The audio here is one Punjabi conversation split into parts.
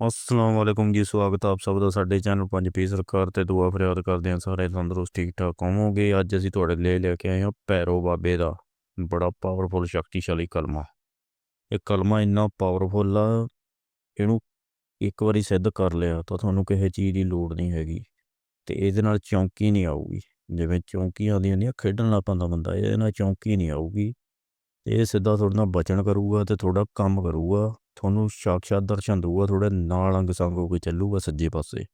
ਅਸਲਾਮ ਵਾਲੇਕੁਮ ਜੀ, ਸਵਾਗਤ ਆਪ ਸਭ ਦਾ ਸਾਡੇ ਚੈਨਲ ਪੰਜ ਪੀ ਸਰਕਾਰ ਤੇ। ਦੁਆ ਫਰਿਆਦ ਕਰਦੇ ਹਾਂ ਸਾਰੇ ਤੰਦਰੁਸਤ ਠੀਕ ਠਾਕ ਹੋਵੋਗੇ। ਅੱਜ ਅਸੀਂ ਤੁਹਾਡੇ ਲਈ ਲੈ ਕੇ ਆਏ ਹਾਂ ਪੈਰੋ ਬਾਬੇ ਦਾ ਬੜਾ ਪਾਵਰਫੁਲ ਸ਼ਕਤੀਸ਼ਾਲੀ ਕਲਮਾ। ਇਹ ਕਲਮਾ ਇੰਨਾ ਪਾਵਰਫੁਲ ਆ, ਇਹਨੂੰ ਇੱਕ ਵਾਰੀ ਸਿੱਧ ਕਰ ਲਿਆ ਤਾਂ ਤੁਹਾਨੂੰ ਕਿਸੇ ਚੀਜ਼ ਦੀ ਲੋੜ ਨਹੀਂ ਹੈਗੀ ਤੇ ਇਹਦੇ ਨਾਲ ਚੌਂਕੀ ਨਹੀਂ ਆਊਗੀ। ਜਿਵੇਂ ਚੌਂਕੀ ਆਉਂਦੀਆਂ ਨੇ ਖੇਡਣ ਲੱਗ ਪੈਂਦਾ ਬੰਦਾ, ਇਹਦੇ ਨਾਲ ਚੌਂਕੀ ਨਹੀਂ ਆਊਗੀ ਇਹ ਸਿੱਧਾ ਤੁਹਾਡੇ ਨਾਲ ਬਚਣ ਕਰੂਗਾ ਤੇ ਤੁਹਾਡਾ ਕੰਮ ਕਰੂਗਾ। ਤੁਹਾਨੂੰ ਸਾਕਸ਼ਾਤ ਦਰਸ਼ਨ ਦਊਗਾ ਥੋੜਾ ਨਾਲ ਅੰਗ ਸੰਗ ਹੋ ਕੇ ਚੱਲੂਗਾ ਸੱਜੇ ਪਾਸੇ।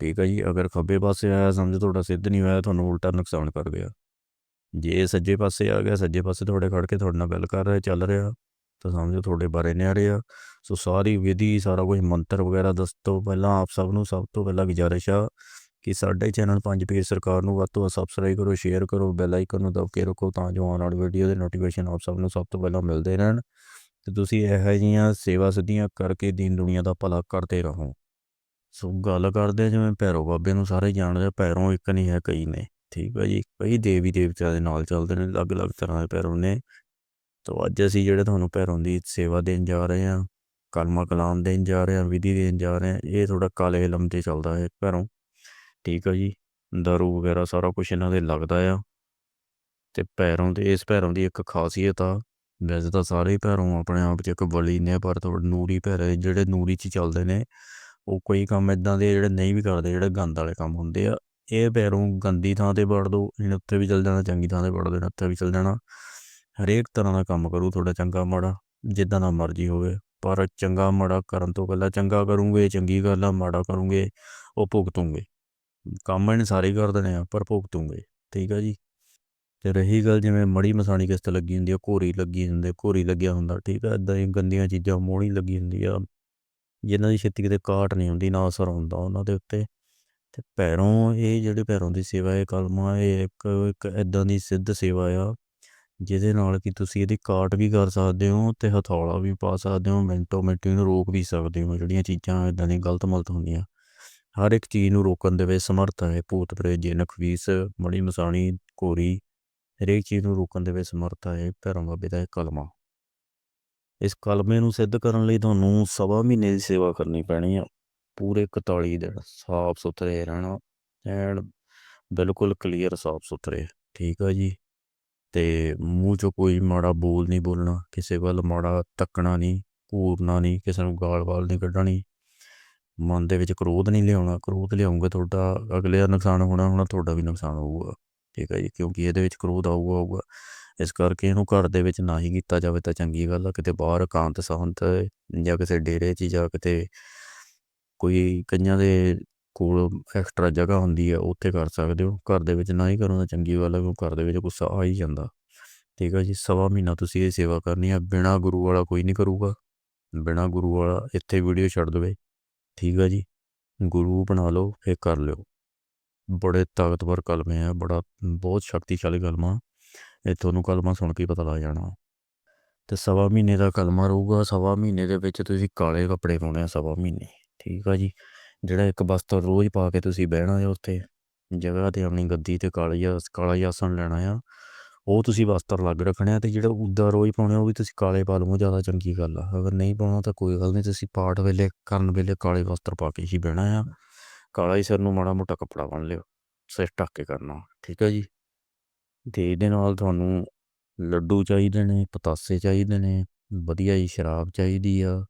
ਠੀਕ ਹੈ ਜੀ, ਅਗਰ ਖੱਬੇ ਪਾਸੇ ਆਇਆ ਸਮਝ ਤੁਹਾਡਾ ਸਿੱਧ ਨਹੀਂ ਹੋਇਆ, ਤੁਹਾਨੂੰ ਉਲਟਾ ਨੁਕਸਾਨ ਕਰ ਗਿਆ। ਜੇ ਸੱਜੇ ਪਾਸੇ ਆ ਗਿਆ, ਸੱਜੇ ਪਾਸੇ ਤੁਹਾਡੇ ਖੜ ਕੇ ਤੁਹਾਡੇ ਨਾਲ ਗੱਲ ਕਰ ਰਿਹਾ, ਚੱਲ ਰਿਹਾ, ਤਾਂ ਸਮਝੋ ਤੁਹਾਡੇ ਬਾਰੇ ਨਿਆ ਰਿਹਾ ਸੋ ਸਾਰੀ ਵਿਧੀ, ਸਾਰਾ ਕੁਝ ਮੰਤਰ ਵਗੈਰਾ ਦੱਸ ਤੋਂ ਪਹਿਲਾਂ, ਆਪ ਸਭ ਨੂੰ ਸਭ ਤੋਂ ਪਹਿਲਾਂ ਗੁਜ਼ਾਰਿਸ਼ ਆ ਕਿ ਸਾਡੇ ਚੈਨਲ ਪੰਜ ਪੀਰ ਸਰਕਾਰ ਨੂੰ ਵੱਧ ਤੋਂ ਵੱਧ ਸਬਸਕ੍ਰਾਈਬ ਕਰੋ ਸ਼ੇਅਰ ਕਰੋ ਬੈਲ ਆਈਕਨ ਨੂੰ ਦਬ ਕੇ ਰੱਖੋ, ਤਾਂ ਜੋ ਆਉਣ ਵਾਲੀ ਵੀਡੀਓ ਦੇ ਨੋਟੀਫਿਕੇਸ਼ਨ ਆਪ ਸਭ ਨੂੰ ਸਭ ਤੋਂ ਪਹਿਲਾਂ ਮਿਲਦੇ ਰਹਿਣ। ਤੇ ਤੁਸੀਂ ਇਹੋ ਜਿਹੀਆਂ ਸੇਵਾ ਸਿੱਧੀਆਂ ਕਰਕੇ ਦੀਨ ਦੁਨੀਆ ਦਾ ਭਲਾ ਕਰਦੇ ਰਹੋ। ਸੋ ਗੱਲ ਕਰਦੇ ਜਿਵੇਂ ਭੈਰੋ ਬਾਬੇ ਨੂੰ ਸਾਰੇ ਜਾਣਦੇ ਆ, ਭੈਰੋਂ ਇੱਕ ਨਹੀਂ ਹੈ, ਕਈ ਨੇ। ਠੀਕ ਹੈ ਜੀ? ਕਈ ਦੇਵੀ ਦੇਵਤਿਆਂ ਦੇ ਨਾਲ ਚੱਲਦੇ ਨੇ, ਅਲੱਗ-ਅਲੱਗ ਤਰ੍ਹਾਂ ਦੇ ਭੈਰੋ ਨੇ। ਤਾਂ ਅੱਜ ਅਸੀਂ ਜਿਹੜੇ ਤੁਹਾਨੂੰ ਭੈਰੋਂ ਦੀ ਸੇਵਾ ਦੇਣ ਜਾ ਰਹੇ ਹਾਂ ਕਲਮਾ ਕਲਾਮ ਦੇਣ ਜਾ ਰਹੇ ਹਾਂ, ਵਿਧੀ ਦੇਣ ਜਾ ਰਹੇ ਹਾਂ, ਇਹ ਥੋੜਾ ਕਾਲੇ ਇਲਮ ਤੇ ਚੱਲਦਾ ਹੈ ਭੈਰੋਂ। ਠੀਕ ਹੈ ਜੀ? ਦਾਰੂ ਵਗੈਰਾ ਸਾਰਾ ਕੁਝ ਇਹਨਾਂ ਦੇ ਲੱਗਦਾ ਆ। ਤੇ ਭੈਰੋਂ ਦੇ, ਇਸ ਭੈਰੋਂ ਦੀ ਇੱਕ ਖਾਸੀਅਤ ਆ ਵੈਸੇ ਤਾਂ ਸਾਰੇ ਹੀ ਭੈਰੋਂ ਆਪਣੇ ਆਪ 'ਚ ਇੱਕ ਬਲੀ ਨੇ, ਪਰ ਥੋੜੇ ਨੂਰੀ ਭੈਰੇ ਜਿਹੜੇ ਨੂਰੀ 'ਚ ਚੱਲਦੇ ਨੇ, ਉਹ ਕੋਈ ਕੰਮ ਇਦਾਂ ਦੇ ਜਿਹੜੇ ਨਹੀਂ ਵੀ ਕਰਦੇ, ਜਿਹੜੇ ਗੰਦ ਵਾਲੇ ਕੰਮ ਹੁੰਦੇ ਆ। ਇਹ ਭੈਰੋਂ ਗੰਦੀ ਥਾਂ ਤੇ ਵੜ ਦੋ ਇਹਨੇ ਉੱਤੇ ਵੀ ਚੱਲ ਜਾਣਾ, ਚੰਗੀ ਥਾਂ ਤੇ ਵੜ ਦੇਣਾ ਉੱਤੇ ਵੀ ਚੱਲ ਜਾਣਾ। ਹਰੇਕ ਤਰ੍ਹਾਂ ਦਾ ਕੰਮ ਕਰੂ ਤੁਹਾਡਾ ਚੰਗਾ ਮਾੜਾ, ਜਿੱਦਾਂ ਦਾ ਮਰਜ਼ੀ ਹੋਵੇ। ਪਰ ਚੰਗਾ ਮਾੜਾ ਕਰਨ ਤੋਂ ਪਹਿਲਾਂ ਚੰਗਾ ਕਰੂੰਗੇ, ਚੰਗੀ ਗੱਲ ਆ, ਮਾੜਾ ਕਰੂੰਗੇ, ਉਹ ਭੁਗਤੂਗੇ। ਕੰਮ ਇਹਨੇ ਸਾਰੇ ਕਰ ਦੇਣੇ ਆ, ਪਰ ਭੁਗਤੂਗੇ, ਠੀਕ ਆ ਜੀ? ਤੇ ਰਹੀ ਗੱਲ ਜਿਵੇਂ ਮੜੀ ਮਸਾਣੀ ਕਿਸ ਤੇ ਲੱਗੀ ਹੁੰਦੀ ਆ, ਘੋਰੀ ਲੱਗੀ ਹੁੰਦੀ, ਘੋਰੀ ਲੱਗਿਆ ਹੁੰਦਾ, ਠੀਕ ਆ ਇਦਾਂ ਹੀ ਗੰਦੀਆਂ ਚੀਜ਼ਾਂ, ਮੋਹਣੀ ਲੱਗੀ ਹੁੰਦੀ ਆ, ਜਿਨ੍ਹਾਂ ਦੀ ਛੇਤੀ ਕਿਤੇ ਕਾਟ ਨਹੀਂ ਹੁੰਦੀ, ਨਾ ਅਸਰ ਹੁੰਦਾ ਉਹਨਾਂ ਦੇ ਉੱਤੇ। ਤੇ ਪੈਰੋਂ ਇਹ ਜਿਹੜੇ ਪੈਰੋਂ ਦੀ ਸੇਵਾ ਹੈ ਕਲਮਾ, ਇਹ ਇੱਕ ਇੱਕ ਇਦਾਂ ਦੀ ਸਿੱਧ ਸੇਵਾ ਆ, ਜਿਹਦੇ ਨਾਲ ਕਿ ਤੁਸੀਂ ਇਹਦੀ ਕਾਟ ਵੀ ਕਰ ਸਕਦੇ ਹੋ ਤੇ ਹਥੌਲਾ ਵੀ ਪਾ ਸਕਦੇ ਹੋ, ਮਿੰਟੋ ਮਿੰਟੀ ਨੂੰ ਰੋਕ ਵੀ ਸਕਦੇ ਹੋ, ਜਿਹੜੀਆਂ ਚੀਜ਼ਾਂ ਇਦਾਂ ਦੀ ਗਲਤ ਮਲਤ ਹੁੰਦੀਆਂ। ਹਰ ਇੱਕ ਚੀਜ਼ ਨੂੰ ਰੋਕਣ ਦੇ ਵਿੱਚ ਸਮਰਥ ਹੈ, ਭੂਤ ਪ੍ਰੇਤ, ਜਿਨਕ ਵੀਸ ਮੜੀ ਮਸਾਣੀ ਕੋਰੀ ਹਰੇਕ ਚੀਜ਼ ਨੂੰ ਰੋਕਣ ਦੇ ਵਿੱਚ ਸਮਰੱਥ ਹੈ ਭੈਰੋਂ ਬਾਬੇ ਦਾ ਇਹ ਕਲਮਾ। ਇਸ ਕਲਮੇ ਨੂੰ ਸਿੱਧ ਕਰਨ ਲਈ ਤੁਹਾਨੂੰ ਸਵਾ ਮਹੀਨੇ ਦੀ ਸੇਵਾ ਕਰਨੀ ਪੈਣੀ ਆ। ਪੂਰੇ 41 ਦਿਨ ਸਾਫ਼ ਸੁਥਰੇ ਰਹਿਣਾ ਐਂਡ ਬਿਲਕੁਲ ਕਲੀਅਰ ਸਾਫ਼ ਸੁਥਰੇ, ਠੀਕ ਆ ਜੀ? ਤੇ ਮੂੰਹ ਚੋਂ ਕੋਈ ਮਾੜਾ ਬੋਲ ਨਹੀਂ ਬੋਲਣਾ, ਕਿਸੇ ਵੱਲ ਮਾੜਾ ਤੱਕਣਾ ਨਹੀਂ, ਘੂਰਨਾ ਨਹੀਂ, ਕਿਸੇ ਨੂੰ ਗਾਲ ਵਾਲ ਨਹੀਂ ਕੱਢਣੀ, ਮਨ ਦੇ ਵਿੱਚ ਕ੍ਰੋਧ ਨਹੀਂ ਲਿਆਉਣਾ, ਕ੍ਰੋਧ ਲਿਆਉਂਗੇ ਤੁਹਾਡਾ, ਅਗਲੇ ਦਾ ਨੁਕਸਾਨ ਹੋਣਾ ਹੋਣਾ ਤੁਹਾਡਾ ਵੀ ਨੁਕਸਾਨ ਹੋਊਗਾ। ਠੀਕ ਹੈ ਜੀ, ਕਿਉਂਕਿ ਇਹਦੇ ਵਿੱਚ ਕ੍ਰੋਧ ਆਊਗਾ ਆਊਗਾ। ਇਸ ਕਰਕੇ ਇਹਨੂੰ ਘਰ ਦੇ ਵਿੱਚ ਨਾ ਹੀ ਕੀਤਾ ਜਾਵੇ ਤਾਂ ਚੰਗੀ ਗੱਲ ਆ, ਕਿਤੇ ਬਾਹਰ ਇਕਾਂਤ ਸਹੰਤ ਜਾਂ ਕਿਸੇ ਡੇਰੇ 'ਚ ਜਾਂ ਕਿਤੇ ਕੋਈ ਕਈਆਂ ਦੇ ਕੋਲ ਐਕਸਟਰਾ ਜਗ੍ਹਾ ਹੁੰਦੀ ਹੈ ਉੱਥੇ ਕਰ ਸਕਦੇ ਹੋ। ਘਰ ਦੇ ਵਿੱਚ ਨਾ ਹੀ ਕਰੋ ਤਾਂ ਚੰਗੀ ਗੱਲ ਆ ਕਿਉਂਕਿ ਘਰ ਦੇ ਵਿੱਚ ਗੁੱਸਾ ਆ ਹੀ ਜਾਂਦਾ। ਠੀਕ ਹੈ ਜੀ, ਸਵਾ ਮਹੀਨਾ ਤੁਸੀਂ ਇਹ ਸੇਵਾ ਕਰਨੀ ਆ, ਬਿਨਾ ਗੁਰੂ ਵਾਲਾ ਕੋਈ ਨਹੀਂ ਕਰੂਗਾ। ਬਿਨਾ ਗੁਰੂ ਵਾਲਾ ਇੱਥੇ ਵੀਡੀਓ ਛੱਡ ਦੇਵੇ। ਠੀਕ ਹੈ ਜੀ, ਗੁਰੂ ਬਣਾ ਲਓ ਇਹ ਕਰ ਲਿਓ। ਬੜੇ ਤਾਕਤਵਰ ਕਲਮੇ ਆ, ਬੜਾ, ਬਹੁਤ ਸ਼ਕਤੀਸ਼ਾਲੀ ਕਲਮਾ ਇਹ ਤੁਹਾਨੂੰ ਕਲਮਾ ਸੁਣ ਕੇ ਪਤਾ ਲੱਗ ਜਾਣਾ। ਤੇ ਸਵਾ ਮਹੀਨੇ ਦਾ ਕਲਮਾ ਰਹੂਗਾ, ਸਵਾ ਮਹੀਨੇ ਦੇ ਵਿੱਚ ਤੁਸੀਂ ਕਾਲੇ ਕੱਪੜੇ ਪਾਉਣੇ ਆ ਸਵਾ ਮਹੀਨੇ, ਠੀਕ ਆ ਜੀ? ਜਿਹੜਾ ਇੱਕ ਬਸਤਰ ਰੋਜ਼ ਪਾ ਕੇ ਤੁਸੀਂ ਬਹਿਣਾ ਹੈ ਉੱਥੇ, ਜਗ੍ਹਾ ਤੇ ਆਪਣੀ ਗੱਦੀ ਤੇ ਕਾਲੀ ਕਾਲਾ ਆਸਣ ਲੈਣਾ ਆ, ਉਹ ਤੁਸੀਂ ਵਸਤਰ ਲੱਗ ਰੱਖਣੇ ਆ ਤੇ ਜਿਹੜਾ ਉਦਾਂ ਰੋਜ਼ ਪਾਉਣੇ ਉਹ ਵੀ ਤੁਸੀਂ ਕਾਲੇ ਪਾ ਲਵੋ, ਜ਼ਿਆਦਾ ਚੰਗੀ ਗੱਲ ਆ। ਅਗਰ ਨਹੀਂ ਪਾਉਣਾ ਤਾਂ ਕੋਈ ਗੱਲ ਨਹੀਂ, ਤੁਸੀਂ ਪਾਠ ਵੇਲੇ, ਕਰਨ ਵੇਲੇ ਕਾਲੇ ਵਸਤਰ ਪਾ ਕੇ ਹੀ ਬਹਿਣਾ ਆ। ਕਾਲਾ ਹੀ ਸਿਰ ਨੂੰ ਮਾੜਾ ਮੋਟਾ ਕੱਪੜਾ ਬੰਨ ਲਿਓ, ਸਿਰ ਢੱਕ ਕੇ ਕਰਨਾ, ਠੀਕ ਹੈ ਜੀ? ਤੇ ਇਹਦੇ ਨਾਲ ਤੁਹਾਨੂੰ ਲੱਡੂ ਚਾਹੀਦੇ ਨੇ, ਪਤਾਸੇ ਚਾਹੀਦੇ ਨੇ, ਵਧੀਆ ਜੀ ਸ਼ਰਾਬ ਚਾਹੀਦੀ ਆ,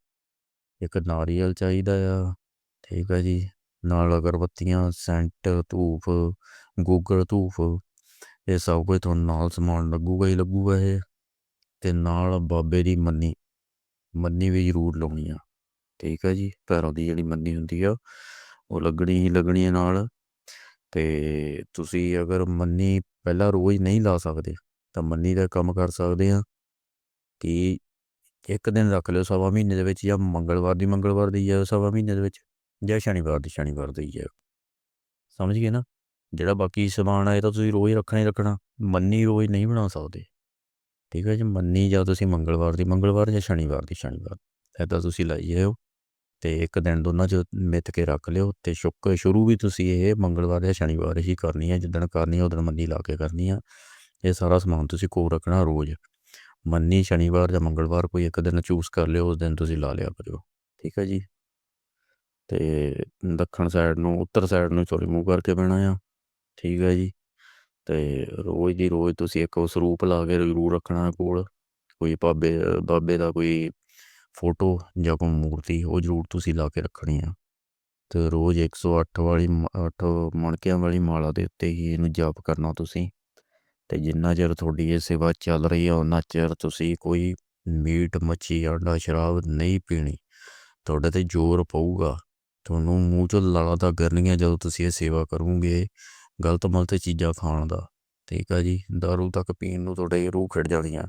ਇੱਕ ਨਾਰੀਅਲ ਚਾਹੀਦਾ ਆ, ਠੀਕ ਹੈ ਜੀ? ਨਾਲ ਅਗਰਬੱਤੀਆਂ, ਸੈਂਟ ਧੂਫ ਗੂਗਲ ਧੂਫ ਇਹ ਸਭ ਕੁਝ ਤੁਹਾਨੂੰ ਨਾਲ ਸਮਾਨ ਲੱਗੂਗਾ ਹੀ ਲੱਗੂਗਾ ਇਹ। ਤੇ ਨਾਲ ਬਾਬੇ ਦੀ ਮੰਨੀ ਮੰਨੀ ਵੀ ਜ਼ਰੂਰ ਲਾਉਣੀ ਆ, ਠੀਕ ਹੈ ਜੀ? ਪੈਰੋਂ ਦੀ ਜਿਹੜੀ ਮੰਨੀ ਹੁੰਦੀ ਆ ਉਹ ਲੱਗਣੀ ਹੀ ਲੱਗਣੀ ਹੈ ਨਾਲ। ਤੇ ਤੁਸੀਂ ਅਗਰ ਮੰਨੀ ਪਹਿਲਾਂ ਰੋਜ਼ ਨਹੀਂ ਲਾ ਸਕਦੇ, ਤਾਂ ਮੰਨੀ ਦਾ ਕੰਮ ਕਰ ਸਕਦੇ ਆ ਕਿ ਇੱਕ ਦਿਨ ਰੱਖ ਲਿਓ ਸਵਾ ਮਹੀਨੇ ਦੇ ਵਿੱਚ ਜਾਂ ਮੰਗਲਵਾਰ ਦੀ ਮੰਗਲਵਾਰ ਦੀ ਜਾਂ ਸਵਾ ਮਹੀਨੇ ਦੇ ਵਿੱਚ ਜਾਂ ਸ਼ਨੀਵਾਰ ਦੀ ਸ਼ਨੀਵਾਰ ਦੀ ਹੈ। ਸਮਝ ਗਏ ਨਾ? ਜਿਹੜਾ ਬਾਕੀ ਸਮਾਨ ਆ, ਇਹ ਤਾਂ ਤੁਸੀਂ ਰੋਜ਼ ਰੱਖਣਾ ਹੀ ਰੱਖਣਾ, ਮੰਨੀ ਰੋਜ਼ ਨਹੀਂ ਬਣਾ ਸਕਦੇ। ਠੀਕ ਹੈ ਜੀ, ਮੰਨੀ ਜਾਂ ਤੁਸੀਂ ਮੰਗਲਵਾਰ ਦੀ ਮੰਗਲਵਾਰ ਜਾਂ ਸ਼ਨੀਵਾਰ ਦੀ ਸ਼ਨੀਵਾਰ ਐਦਾਂ ਤੁਸੀਂ ਲਾਈ ਜਾਓ ਤੇ ਇੱਕ ਦਿਨ ਦੋਨਾਂ 'ਚ ਮਿੱਥ ਕੇ ਰੱਖ ਲਿਓ ਤੇ ਸ਼ੁੱਕ, ਸ਼ੁਰੂ ਵੀ ਤੁਸੀਂ ਇਹ ਮੰਗਲਵਾਰ ਜਾਂ ਸ਼ਨੀਵਾਰ ਹੀ ਕਰਨੀ ਹੈ ਜਿੱਦਣ ਕਰਨੀ ਹੈ ਉਦੋਂ ਮੰਨੀ ਲਾ ਕੇ ਕਰਨੀ ਆ। ਇਹ ਸਾਰਾ ਸਮਾਨ ਤੁਸੀਂ ਕੋਲ ਰੱਖਣਾ ਰੋਜ਼। ਮੰਨੀ ਸ਼ਨੀਵਾਰ ਜਾਂ ਮੰਗਲਵਾਰ ਕੋਈ ਇੱਕ ਦਿਨ ਚੂਜ਼ ਕਰ ਲਿਓ, ਉਸ ਦਿਨ ਤੁਸੀਂ ਲਾ ਲਿਆ ਕਰਿਓ। ਠੀਕ ਹੈ ਜੀ? ਤੇ ਦੱਖਣ ਸਾਈਡ ਨੂੰ, ਉੱਤਰ ਸਾਈਡ ਨੂੰ ਸੌਰੀ ਮੂੰਹ ਕਰਕੇ ਪੈਣਾ ਆ। ਠੀਕ ਹੈ ਜੀ? ਤੇ ਰੋਜ਼ ਦੀ ਰੋਜ਼ ਤੁਸੀਂ ਇੱਕ ਸਰੂਪ ਲਾ ਕੇ ਜ਼ਰੂਰ ਰੱਖਣਾ ਕੋਲ। ਕੋਈ ਬਾਬੇ ਬਾਬੇ ਦਾ ਕੋਈ ਫੋਟੋ ਜਾਂ ਕੋਈ ਮੂਰਤੀ, ਉਹ ਜ਼ਰੂਰ ਤੁਸੀਂ ਲਾ ਕੇ ਰੱਖਣੀ ਆ। ਤੇ ਰੋਜ਼ 108 ਵਾਲੀ 8 ਮਣਕਿਆਂ ਵਾਲੀ ਮਾਲਾ ਦੇ ਉੱਤੇ ਹੀ ਇਹਨੂੰ ਜਾਪ ਕਰਨਾ ਤੁਸੀਂ। ਤੇ ਜਿੰਨਾ ਚਿਰ ਤੁਹਾਡੀ ਇਹ ਸੇਵਾ ਚੱਲ ਰਹੀ ਆ ਉਹਨਾਂ ਚਿਰ ਤੁਸੀਂ ਕੋਈ ਮੀਟ, ਮੱਛੀ ਅੰਡਾ ਸ਼ਰਾਬ ਨਹੀਂ ਪੀਣੀ। ਤੁਹਾਡੇ ਤੇ ਜ਼ੋਰ ਪਊਗਾ। ਤੁਹਾਨੂੰ ਮੂੰਹ ਚੋਂ ਲਾਲਾ ਤਾਂ ਕਰਨੀਆਂ ਜਦੋਂ ਤੁਸੀਂ ਇਹ ਸੇਵਾ ਕਰੋਗੇ, ਗਲਤ ਮਲਤ ਚੀਜ਼ਾਂ ਖਾਣ ਦਾ। ਠੀਕ ਆ ਜੀ? दारू ਤੱਕ ਪੀਣ ਨੂੰ ਤੁਹਾਡੇ ਰੂਹ ਖਿੜ ਜਾਣੀਆਂ।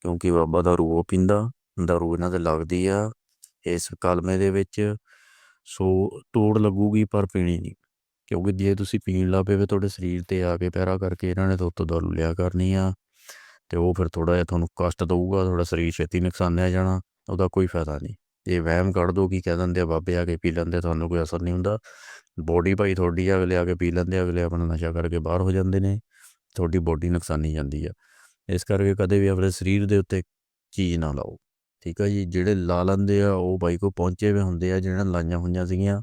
ਕਿਉਂਕਿ ਬਾਬਾ ਦਾ ਰੂਹ ਪੀਂਦਾ ਦਾਰੂ ਇਹਨਾਂ ਤੇ ਲੱਗਦੀ ਆ ਇਸ ਕਲਮੇ ਦੇ ਵਿੱਚ ਸੋ ਤੋੜ ਲੱਗੂਗੀ ਪਰ ਪੀਣੀ ਨਹੀਂ ਕਿਉਂਕਿ ਜੇ ਤੁਸੀਂ ਪੀਣ ਲੱਗ ਪਏ ਤੁਹਾਡੇ ਸਰੀਰ ਤੇ ਆ ਕੇ ਪੈਰਾ ਕਰਕੇ ਇਹਨਾਂ ਨੇ ਤੋਂ ਤੋਂ ਦਾਰੂ ਲਿਆ ਕਰਨੀ ਆ ਤੇ ਉਹ ਫਿਰ ਥੋੜਾ ਜਿਹਾ ਤੁਹਾਨੂੰ ਕਸ਼ਟ ਦਊਗਾ ਤੁਹਾਡਾ ਸਰੀਰ ਛੇਤੀ ਨੁਕਸਾਨਿਆ ਜਾਣਾ ਉਹਦਾ ਕੋਈ ਫਾਇਦਾ ਨਹੀਂ ਇਹ ਵਹਿਮ ਕੱਢ ਦੋ ਕੀ ਕਹਿ ਦਿੰਦੇ ਆ ਬਾਬੇ ਆ ਕੇ ਪੀ ਲੈਂਦੇ ਤੁਹਾਨੂੰ ਕੋਈ ਅਸਰ ਨਹੀਂ ਹੁੰਦਾ ਬੋਡੀ ਭਾਈ ਤੁਹਾਡੀ ਅਗਲੇ ਆ ਕੇ ਪੀ ਲੈਂਦੇ ਅਗਲੇ ਆਪਣਾ ਨਸ਼ਾ ਕਰਕੇ ਬਾਹਰ ਹੋ ਜਾਂਦੇ ਨੇ ਤੁਹਾਡੀ ਬੋਡੀ ਨੁਕਸਾਨੀ ਜਾਂਦੀ ਆ ਇਸ ਕਰਕੇ ਕਦੇ ਵੀ ਆਪਣੇ ਸਰੀਰ ਦੇ ਉੱਤੇ ਚੀਜ਼ ਨਾ ਲਾਓ ਠੀਕ ਆ ਜੀ, ਜਿਹੜੇ ਲਾ ਲੈਂਦੇ ਆ, ਉਹ ਬਾਈ ਕੋ ਪਹੁੰਚੇ ਹੋਏ ਹੁੰਦੇ ਆ, ਜਿਹਨਾਂ ਲਾਈਆਂ ਹੋਈਆਂ ਸੀਗੀਆਂ।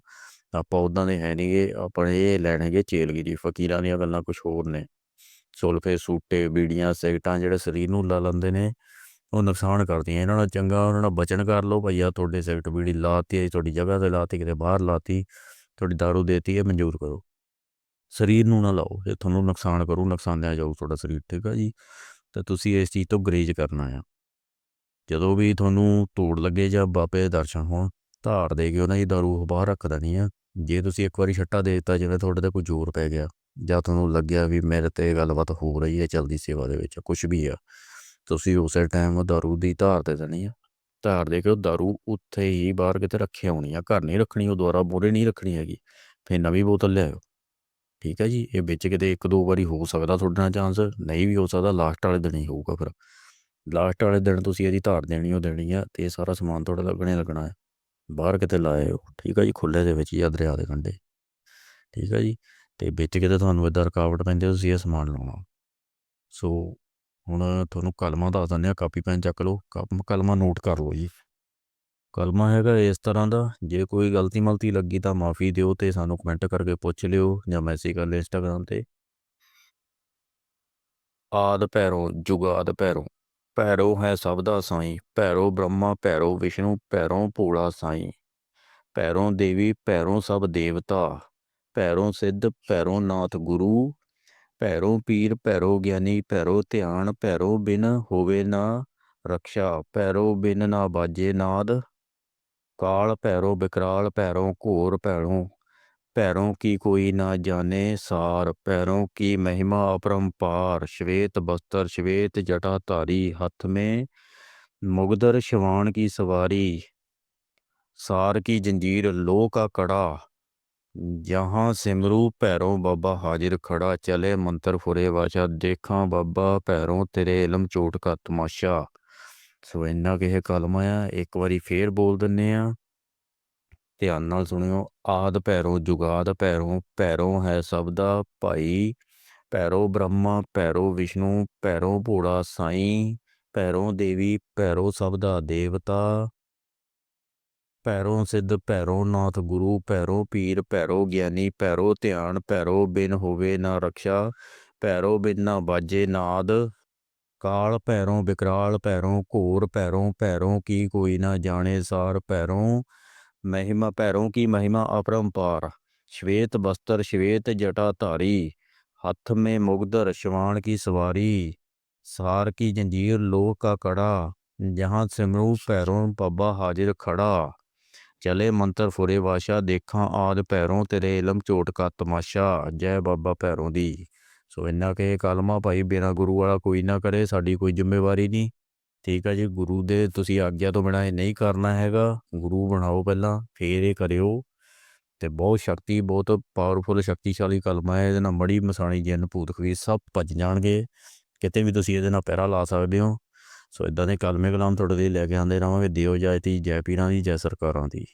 ਆਪਾਂ ਉਦਾਂ ਦੇ ਹੈ ਨਹੀਂਗੇ ਆਪਾਂ ਇਹ ਲੈਣਗੇ ਚੇਲਗਿਰੀ ਫਕੀਰਾਂ ਦੀਆਂ ਗੱਲਾਂ ਕੁਝ ਹੋਰ ਨੇ। ਸੁਲਫੇ, ਸੂਟੇ, ਬੀੜੀਆਂ ਸਿਗਟਾਂ ਜਿਹੜੇ ਸਰੀਰ ਨੂੰ ਲਾ ਲੈਂਦੇ ਨੇ, ਉਹ ਨੁਕਸਾਨ ਕਰਦੀਆਂ। ਇਹਨਾਂ ਨਾਲ ਚੰਗਾ, ਉਹਨਾਂ ਨਾਲ ਬਚਨ ਕਰ ਲਓ ਭਈਆ ਤੁਹਾਡੇ ਸਿਗਟ ਬੀੜੀ ਲਾਤੀ ਹੈ ਤੁਹਾਡੀ ਜਗ੍ਹਾ ਤੇ ਲਾਤੀ, ਕਿਤੇ ਬਾਹਰ ਲਾਤੀ, ਤੁਹਾਡੀ ਦਾਰੂ ਦੇਤੀ ਹੈ ਮਨਜ਼ੂਰ ਕਰੋ। ਸਰੀਰ ਨੂੰ ਨਾ ਲਾਓ, ਇਹ ਤੁਹਾਨੂੰ ਨੁਕਸਾਨ ਕਰੂ ਨੁਕਸਾਨਿਆ ਜਾਊ ਤੁਹਾਡਾ ਸਰੀਰ, ਠੀਕ ਆ ਜੀ। ਤਾਂ ਤੁਸੀਂ ਇਸ ਚੀਜ਼ ਤੋਂ ਗਰੇਜ ਕਰਨਾ ਆ। ਜਦੋਂ ਵੀ ਤੁਹਾਨੂੰ ਤੋੜ ਲੱਗੇ ਜਾਂ ਬਾਬੇ ਦੇ ਦਰਸ਼ਨ ਹੋਣ, ਧਾਰ ਦੇ ਕੇ ਉਹਨਾਂ ਦੀ ਦਾ ਬਾਹਰ ਰੱਖ ਦੇਣੀ ਆ। ਜੇ ਤੁਸੀਂ ਇੱਕ ਵਾਰੀ ਛੱਟਾ ਦੇ ਦਿੱਤਾ, ਜਿਵੇਂ ਤੁਹਾਡੇ ਤੇ ਕੋਈ ਜ਼ੋਰ ਪੈ ਗਿਆ, ਜਾਂ ਤੁਹਾਨੂੰ ਲੱਗਿਆ ਵੀ ਮੇਰੇ ਤੇ ਗੱਲਬਾਤ ਹੋ ਰਹੀ ਹੈ ਚਲਦੀ ਸੇਵਾ ਦੇ ਵਿੱਚ ਕੁਝ ਵੀ ਆ, ਤੁਸੀਂ ਉਸੇ ਟਾਈਮ ਦਾਰੂ ਦੀ ਧਾਰ ਤੇ ਦੇਣੀ ਆ। ਧਾਰ ਦੇ ਕੇ ਉਹ ਦਾਰੂ ਉੱਥੇ ਹੀ ਬਾਹਰ ਕਿਤੇ ਰੱਖਿਆ ਹੋਣੀ ਆ, ਘਰ ਨਹੀਂ ਰੱਖਣੀ, ਉਹ ਦੁਆਰਾ ਮੋਰੇ ਨਹੀਂ ਰੱਖਣੀ ਹੈਗੀ, ਫਿਰ ਨਵੀਂ ਬੋਤਲ ਲਿਆਓ ਠੀਕ ਹੈ ਜੀ, ਇਹ ਵਿੱਚ ਕਿਤੇ ਇੱਕ ਦੋ ਵਾਰੀ ਹੋ ਸਕਦਾ ਤੁਹਾਡੇ ਨਾਲ ਚਾਂਸ ਨਹੀਂ ਵੀ ਹੋ ਸਕਦਾ ਲਾਸਟ ਵਾਲੇ ਦਿਨ ਹੀ ਹੋਊਗਾ ਫਿਰ। ਲਾਸਟ ਵਾਲੇ ਦਿਨ ਤੁਸੀਂ ਇਹਦੀ ਧਾਰ ਦੇਣੀ, ਉਹ ਦੇਣੀ ਆ ਤੇ ਇਹ ਸਾਰਾ ਸਮਾਨ ਤੁਹਾਡਾ ਲੱਗਣੇ ਲੱਗਣਾ ਹੈ। ਬਾਹਰ ਕਿਤੇ ਲਾਏ ਹੋ, ਠੀਕ ਆ ਜੀ ਖੁੱਲੇ ਦੇ ਵਿੱਚ ਜਾਂ ਦਰਿਆ ਦੇ ਕੰਢੇ। ਠੀਕ ਆ ਜੀ, ਤੇ ਵਿੱਚ ਕਿਤੇ ਤੁਹਾਨੂੰ ਇਦਾਂ ਰੁਕਾਵਟ ਪੈਂਦੀ ਤੁਸੀਂ ਇਹ ਸਮਾਨ ਲਾਉਣਾ। ਸੋ, ਹੁਣ ਤੁਹਾਨੂੰ ਕਲਮਾ ਦੱਸ ਦਿੰਦੇ ਆ, ਕਾਪੀ, ਪੈਨ ਚੱਕ ਲਓ ਕਲਮਾ ਨੋਟ ਕਰ ਲਓ ਜੀ। ਕਲਮਾ ਹੈਗਾ ਇਸ ਤਰ੍ਹਾਂ ਦਾ, ਜੇ ਕੋਈ ਗਲਤੀ ਮਲਤੀ ਲੱਗੀ ਤਾਂ ਮਾਫੀ ਦਿਓ ਤੇ ਸਾਨੂੰ ਕਮੈਂਟ ਕਰਕੇ ਪੁੱਛ ਲਿਓ ਜਾਂ ਮੈਸੇਜ ਕਰ ਲਿਓ ਇੰਸਟਾਗ੍ਰam ਤੇ। ਆਦ ਪੈਰੋਂ ਜੁਗਾਦ ਪੈਰੋਂ ਭੈਰੋ ਹੈ ਸਭ ਦਾ ਸਾਈਂ, ਭੈਰੋ ਬ੍ਰਹਮਾ, ਭੈਰੋ ਵਿਸ਼ਨੂੰ, ਭੈਰੋ ਭੋਲਾ ਸਾਈਂ। ਭੈਰੋ ਦੇਵੀ, ਭੈਰੋ ਸਭ ਦੇਵਤਾ, ਭੈਰੋ ਸਿੱਧ, ਭੈਰੋ ਨਾਥ ਗੁਰੂ, ਭੈਰੋ ਪੀਰ, ਭੈਰੋ ਗਿਆਨੀ, ਭੈਰੋ ਧਿਆਨ, ਭੈਰੋ ਬਿਨ ਹੋਵੇ ਨਾ ਰਕਸ਼ਾ, ਭੈਰੋ ਬਿਨ ਨਾ ਬਾਜੇ ਨਾਦ। ਕਾਲ ਭੈਰੋ ਬਿਕਰਾਲ, ਭੈਰੋ ਘੋਰ ਭੈਰੋ ਪੈਰੋं की कोई ना जाने सार पैरों की महिमा अपरंपार श्वेत बस्तर श्वेत जटाधारी हाथ में मुगदर शवान की सवारी सार की जंजीर लो का कड़ा जहाँ सिमरू पैरों बाबा हाजिर खड़ा चले मंत्र फुरे वाचा देखा बाबा पैरों तेरे इलम चोट का तमाशा ਸੋ ਇੰਨਾ ਕਿ ਇਹ ਕਲਮ ਆ ਇੱਕ ਵਾਰੀ ਫੇਰ ਬੋਲ ਦਿੰਨੇ ਆ ਧਿਆਨ ਨਾਲ ਸੁਣਿਓ, ਆਦ ਭੈਰੋ ਜੁਗਾਦ ਭੈਰੋ ਭੈਰੋ ਹੈ ਸਭ ਦਾ ਭਾਈ, ਭੈਰੋ ਬ੍ਰਹਮਾ, ਭੈਰੋ ਵਿਸ਼ਨੂੰ, ਭੈਰੋ ਭੋੜਾ ਸਾਈਂ, ਭੈਰੋ ਦੇਵੀ, ਭੈਰੋ ਸਭ ਦਾ ਦੇਵਤਾ। ਭੈਰੋ ਸਿੱਧ, ਭੈਰੋ ਨਾਥ ਗੁਰੂ, ਭੈਰੋ ਪੀਰ, ਭੈਰੋ ਗਿਆਨੀ, ਭੈਰੋ ਧਿਆਨ, ਭੈਰੋ ਬਿਨ ਹੋਵੇ ਨਾ ਰਕਸ਼ਾ ਭੈਰੋ ਬਿਨ ਨਾ ਬਾਜੇ ਨਾਦ। ਕਾਲ ਭੈਰੋਂ ਵਿਕਰਾਲ ਭੈਰੋਂ ਘੋਰ, ਭੈਰੋਂ ਭੈਰੋਂ ਕੀ ਕੋਈ ਨਾ ਜਾਣੇ ਸਾਰ, ਭੈਰੋਂ ਮਹਿਮਾ ਭੈਰੋਂ ਕੀ ਮਹਿਮਾ अपरंपार श्वेत बस्तर श्वेत जटा धारी हाथ में मुग्धर श्वान की सवारी सार की जंजीर लोह का कड़ा जहाँ सिमरू पैरों पब्बा हाजिर खड़ा चले मंत्र फुरे वाशा देखा आद पैरों तेरे इलम चोट का तमाशा जय बाबा पैरों दी ਸੋ ਇੰਨਾ ਕਿ ਇਹ ਕਲਮਾ ਭਾਈ ਬਿਨਾ ਗੁਰੂ ਵਾਲਾ ਕੋਈ ਨਾ ਕਰੇ ਸਾਡੀ ਕੋਈ ਜ਼ਿੰਮੇਵਾਰੀ ਨਹੀਂ ਠੀਕ ਆ ਜੀ, ਗੁਰੂ ਦੇ ਤੁਸੀਂ ਆਗਿਆ ਤੋਂ ਬਿਨਾ ਇਹ ਨਹੀਂ ਕਰਨਾ ਹੈਗਾ। ਗੁਰੂ ਬਣਾਓ ਪਹਿਲਾਂ, ਫੇਰ ਇਹ ਕਰਿਓ। ਤੇ ਬਹੁਤ ਸ਼ਕਤੀ, ਬਹੁਤ ਪਾਵਰਫੁਲ ਸ਼ਕਤੀਸ਼ਾਲੀ ਕਲਮਾ ਹੈ ਇਹਦੇ ਨਾਲ ਮੜੀ ਮਸਾਣੀ ਜਿੰਨ ਭੂਤ ਖਵੀਰ ਸਭ ਭੱਜ ਜਾਣਗੇ। ਕਿਤੇ ਵੀ ਤੁਸੀਂ ਇਹਦੇ ਨਾਲ ਪੈਰਾ ਲਾ ਸਕਦੇ ਹੋ। ਸੋ ਇਦਾਂ ਦੇ ਕਲਮੇ ਕਲਾਮ ਤੁਹਾਡੇ ਲਈ ਲੈ ਕੇ ਆਉਂਦੇ ਰਹਾਂਗੇ। ਦਿਓ ਜਾਇਤੀ ਜੈ ਪੀਰਾਂ ਦੀ, ਜੈ ਸਰਕਾਰਾਂ ਦੀ।